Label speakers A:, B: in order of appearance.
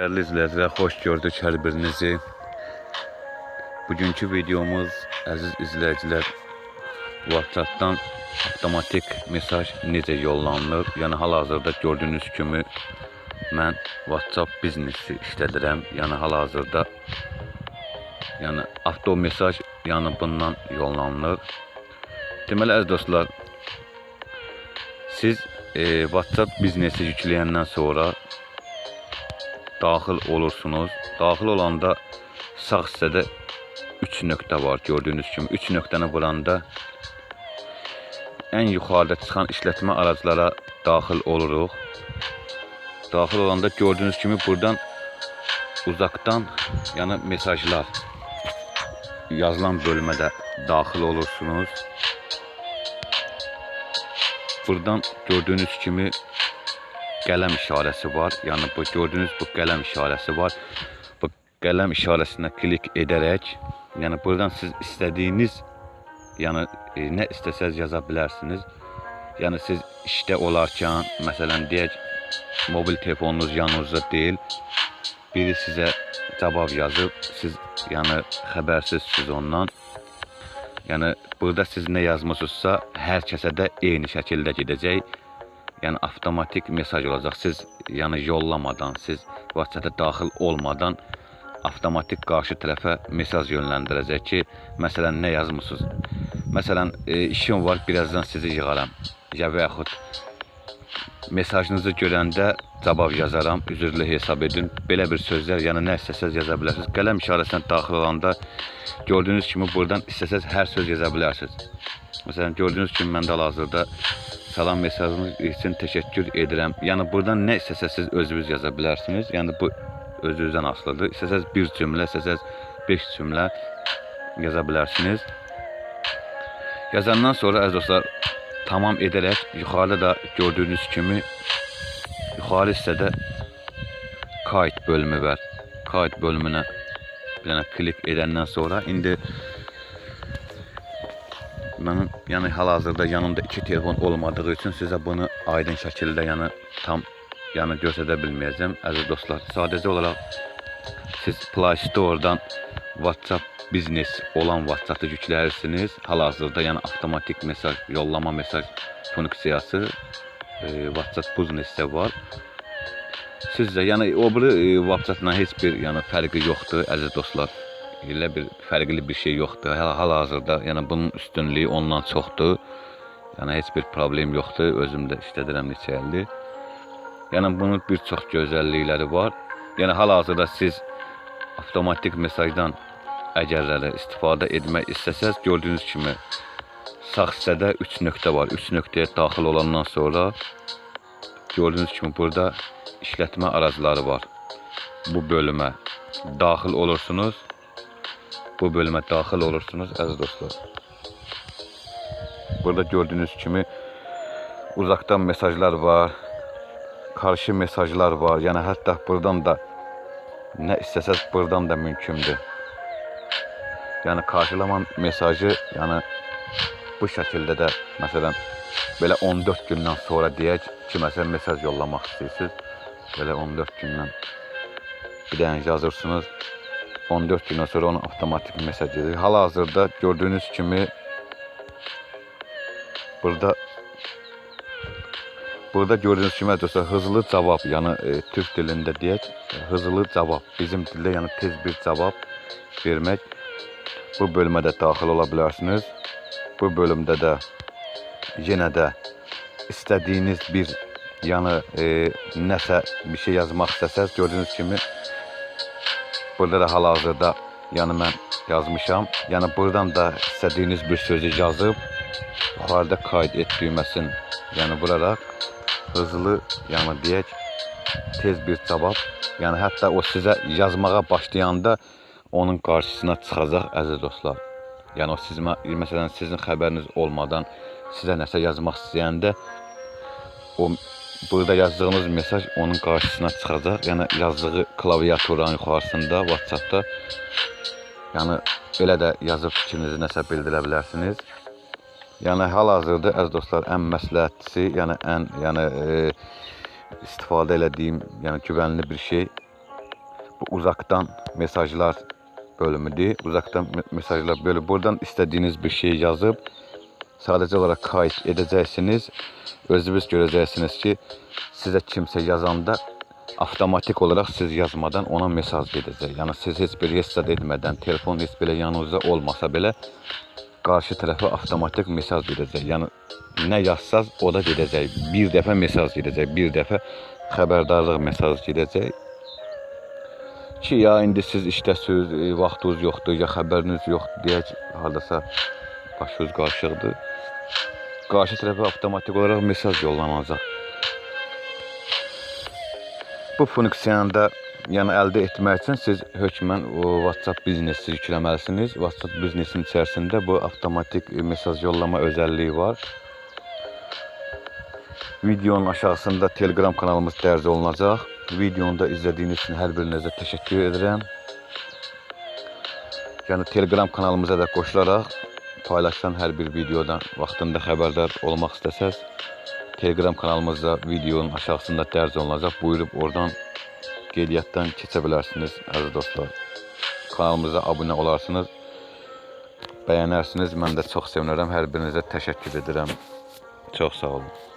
A: Değerli izleyiciler, hoş gördük her birinizi. Bugünkü videomuz, əziz izləyicilər, WhatsApp-dan avtomatik mesaj necə yollanılır? Yəni hal-hazırda gördüyünüz kimi mən WhatsApp biznesi işlədirəm. Yəni hal-hazırda yəni avto mesaj yəni bundan yollanılır. Deməli əziz dostlar, siz e, WhatsApp biznesi yükləyəndən sonra daxil olursunuz. Daxil olanda sağ hissədə 3 nöqtə var gördüyünüz kimi. 3 nöqtəni vuranda ən yuxarıda çıxan işlətmə aracılara daxil oluruq. Daxil olanda gördüyünüz kimi buradan uzaqdan yəni mesajlar yazılan bölmədə daxil olursunuz. Buradan gördüyünüz kimi qələm işarəsi var. Yəni bu gördüyünüz bu qələm işarəsi var. Bu qələm işarəsinə klik edərək, yəni buradan siz istədiyiniz, yəni e, nə istəsəz yaza bilərsiniz. Yəni siz işdə olarkən, məsələn deyək, mobil telefonunuz yanınızda deyil, biri sizə cavab yazıb, siz yəni xəbərsizsiniz ondan. Yəni burada siz nə yazmısınızsa, hər kəsə də eyni şəkildə gedəcək yəni avtomatik mesaj olacaq. Siz yəni yollamadan, siz WhatsApp-a daxil olmadan avtomatik qarşı tərəfə mesaj yönləndirəcək ki, məsələn nə yazmısınız? Məsələn, e, işim var, birazdan sizi yığaram. Ya və yaxud mesajınızı görəndə cavab yazaram, üzrlü hesab edin. Belə bir sözlər, yəni nə istəsəz yaza bilərsiniz. Qələm işarəsinə daxil olanda gördüyünüz kimi buradan istəsəz hər söz yaza bilərsiniz. Məsələn, gördüyünüz kimi məndə hal-hazırda salam mesajınız üçün təşəkkür edirəm. Yəni buradan nə istəsəz siz özünüz yaza bilərsiniz. Yəni bu özünüzdən asılıdır. İstəsəz bir cümlə, istəsəz 5 cümlə yaza bilərsiniz. Yazandan sonra əziz dostlar tamam edərək yuxarıda da gördüyünüz kimi yuxarı hissədə kayıt bölümü var. Kayıt bölümünə bir dənə klik edəndən sonra indi Mənim yəni hal-hazırda yanımda iki telefon olmadığı üçün sizə bunu aydın şəkildə yəni tam yəni göstərə bilməyəcəm əziz dostlar. Sadəcə olaraq siz Play Store-dan WhatsApp biznes olan WhatsApp-ı yükləyirsiniz. Hal-hazırda yəni avtomatik mesaj yollama mesaj funksiyası e, WhatsApp biznesdə var. Sizcə yəni o biri e, WhatsApp-la heç bir yəni fərqi yoxdur əziz dostlar elə bir fərqli bir şey yoxdur. Hal-hazırda yəni bunun üstünlüyü ondan çoxdur. Yəni heç bir problem yoxdur. Özüm də işlədirəm neçə ildir. Yəni bunun bir çox gözəllikləri var. Yəni hal-hazırda siz avtomatik mesajdan əgərləri istifadə etmək istəsəz, gördüyünüz kimi sağ hissədə 3 nöqtə var. 3 nöqtəyə daxil olandan sonra gördüyünüz kimi burada işlətmə aracıları var. Bu bölümə daxil olursunuz bu bölümə daxil olursunuz əziz dostlar. Burada gördüyünüz kimi uzaqdan mesajlar var, karşı mesajlar var. Yəni hətta buradan da nə istəsəz buradan da mümkündür. Yəni qarşılama mesajı, yəni bu şəkildə də məsələn belə 14 gündən sonra deyək ki, məsələn mesaj yollamaq istəyirsiniz. Belə 14 gündən bir dənə yazırsınız. 14 gündən sonra onu avtomatik mesaj gedir. Hal-hazırda gördüyünüz kimi burada burada gördüyünüz kimi dostlar hızlı cavab, yəni e, türk dilində deyək, hızlı cavab. Bizim dildə yəni tez bir cavab vermək. Bu bölmədə daxil ola bilərsiniz. Bu bölümdə də yenə də istədiyiniz bir yəni e, nəsə bir şey yazmaq istəsəz gördüyünüz kimi Burada da hal-hazırda mən yazmışam. Yəni buradan da istədiyiniz bir sözü yazıb yuxarıda kayd et düyməsin yəni vuraraq hızlı, yəni deyək tez bir cavab. Yəni hətta o sizə yazmağa başlayanda onun qarşısına çıxacaq əziz dostlar. Yəni o sizmə məsələn sizin xəbəriniz olmadan sizə nəsə yazmaq istəyəndə o burada yazdığınız mesaj onun qarşısına çıxacaq. Yəni yazdığı klaviaturun yuxarısında WhatsApp-da yəni belə də yazıb fikrinizi nəsə bildirə bilərsiniz. Yəni hal-hazırda əziz dostlar ən məsləhətlisi, yəni ən yəni e, istifadə elədiyim, yəni güvənli bir şey Bu uzaktan mesajlar bölümüdür. Uzaktan me- mesajlar bölümü. Buradan istediğiniz bir şey yazıp sadece olarak kayıt edeceksiniz. Özünüz göreceksiniz ki size kimse yazanda avtomatik olarak siz yazmadan ona mesaj gedəcək. Yəni siz heç bir hesab etmədən, telefon heç belə yanınızda olmasa belə qarşı tərəfə avtomatik mesaj gedəcək. Yəni nə yazsaz o da gedəcək. Bir dəfə mesaj gedəcək, bir dəfə xəbərdarlıq mesajı gedəcək. Ki ya indi siz işdəsiz, e, vaxtınız yoxdur, ya xəbəriniz yoxdur deyə hardasa başınız qarışıqdır. Qarşı tərəfə avtomatik olaraq mesaj yollanacaq. Bu funksiyonu da yəni əldə etmək üçün siz hökmən WhatsApp biznesi yükləməlisiniz. WhatsApp biznesin içərisində bu avtomatik mesaj yollama özəlliyi var. Videonun aşağısında Telegram kanalımız dərc olunacaq. Videonu da izlədiyiniz üçün hər birinizə təşəkkür edirəm. Yəni Telegram kanalımıza da qoşularaq paylaşılan hər bir videodan vaxtında xəbərdar olmaq istəsəz Telegram kanalımızda videonun aşağısında dərc olunacaq. Buyurub oradan qeydiyyatdan keçə bilərsiniz əziz dostlar. Kanalımıza abunə olarsınız. Bəyənərsiniz. Mən də çox sevinərəm. Hər birinizə təşəkkür edirəm. Çox sağ olun.